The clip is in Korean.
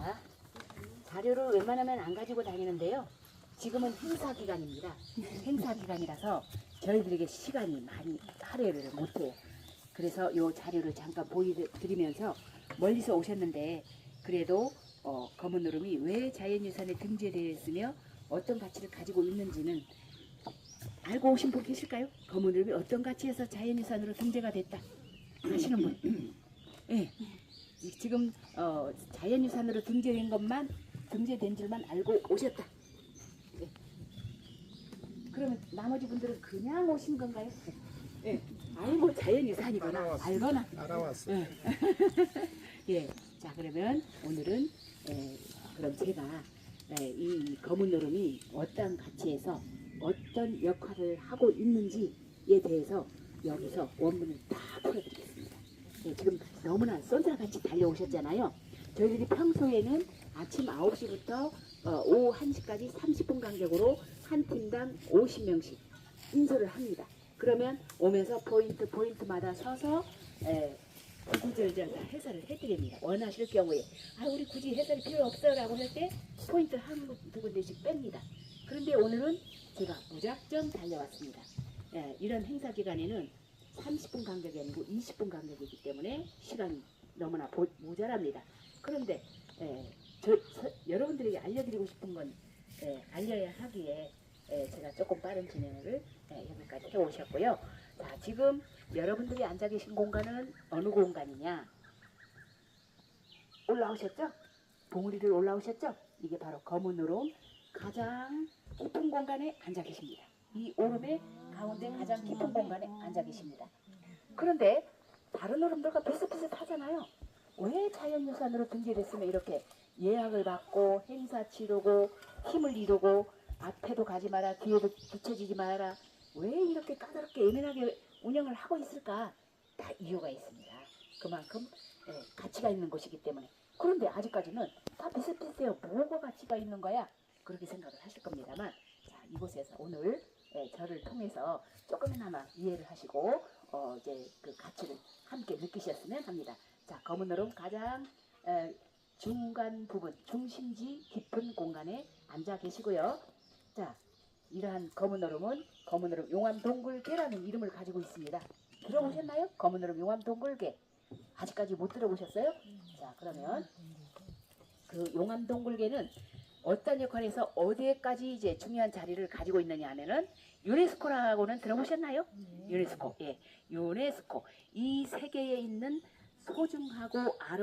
자, 자료를 웬만하면 안 가지고 다니는데요. 지금은 행사 기간입니다. 행사 기간이라서 저희들에게 시간이 많이 할애를 못해요. 그래서 요 자료를 잠깐 보여드리면서 멀리서 오셨는데 그래도 어, 검은 노름이 왜 자연유산에 등재되어 있으며 어떤 가치를 가지고 있는지는 알고 오신 분 계실까요? 검은 노름이 어떤 가치에서 자연유산으로 등재가 됐다 아시는 분? 예. 이- 지금 어, 자연유산으로 등재된 것만 등재된 줄만 알고 오셨다. 예. 그러면 나머지 분들은 그냥 오신 건가요? 예. 알고 자연유산이거나 알아왔어. 알거나 알아왔어. 예. 예. 자, 그러면 오늘은 에, 그럼 제가 에, 이 검은 노름이 어떤 가치에서 어떤 역할을 하고 있는지에 대해서 여기서 원문을 다 풀어드리겠습니다. 예, 지금 너무나 쏜살같이 달려오셨잖아요. 저희들이 평소에는 아침 9시부터 어, 오후 1시까지 30분 간격으로 한 팀당 50명씩 인솔을 합니다. 그러면 오면서 포인트 포인트마다 서서 에, 구구절절 다 해설을 해드립니다. 원하실 경우에 아 우리 굳이 해설이 필요 없어라고 할 때 포인트 한두 군데씩 뺍니다. 그런데 오늘은 제가 무작정 달려왔습니다. 예, 이런 행사 기간에는 30분 간격이 아니고 20분 간격이기 때문에 시간이 너무나 보- 모자랍니다. 그런데 예, 저, 서- 여러분들에게 알려드리고 싶은 건 예, 알려야 하기에 예, 제가 조금 빠른 진행을 예, 여기까지 해오셨고요. 자, 지금 여러분들이 앉아 계신 공간은 어느 공간이냐? 올라오셨죠? 봉우리를 올라오셨죠? 이게 바로 검은 오름 가장 깊은 공간에 앉아 계십니다. 이 오름의 가운데 가장 깊은 공간에 앉아 계십니다. 그런데 다른 오름들과 비슷비슷하잖아요. 왜 자연유산으로 등재됐으면 이렇게 예약을 받고 행사 치르고 힘을 이루고 앞에도 가지 마라 뒤에도 뒤처지지 마라 왜 이렇게 까다롭게 예민하게 운영을 하고 있을까 다 이유가 있습니다. 그만큼 예, 가치가 있는 곳이기 때문에 그런데 아직까지는 다 비슷비슷해요. 뭐가 가치가 있는 거야? 그렇게 생각을 하실 겁니다만 자, 이곳에서 오늘 예, 저를 통해서 조금이나마 이해를 하시고 어, 이제 그 가치를 함께 느끼셨으면 합니다. 자, 검은 얼음 가장 에, 중간 부분, 중심지 깊은 공간에 앉아 계시고요. 자, 이러한 검은 얼음은 검은 얼음 용암 동굴개라는 이름을 가지고 있습니다. 들어보셨나요? 검은 얼음 용암 동굴개. 아직까지 못 들어보셨어요? 자, 그러면 그 용암 동굴개는 어떤 역할에서 어디에까지 이제 중요한 자리를 가지고 있느냐 하면은 유네스코라고는 들어보셨나요? 유네스코. 예. 유네스코. 이 세계에 있는 소중하고 아름